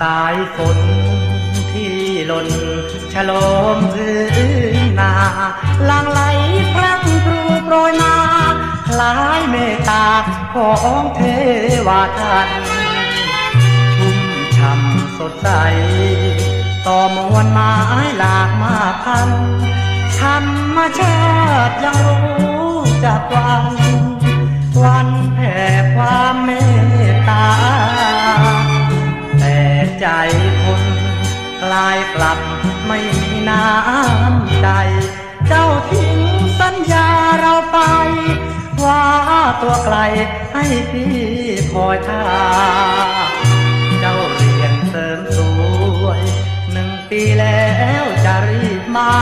สายฝนที่หล่นฉโลมพื้นนาลังไหลพรั่งพรูโปรยมาคล้ายเมตตาของเทวาทันชุ่มช่ำสดใส ต่อมวลไม้หลากมาพันธรรมชาติยังรู้จักวันวัน ใจคนกลายกลับไม่มีน้ำใจ เจ้าทิ้งสัญญาเราไป ว่าตัวไกลให้พี่คอยท่าเจ้าเรียนเสริมสวย หนึ่งปีแล้วจะรีบมา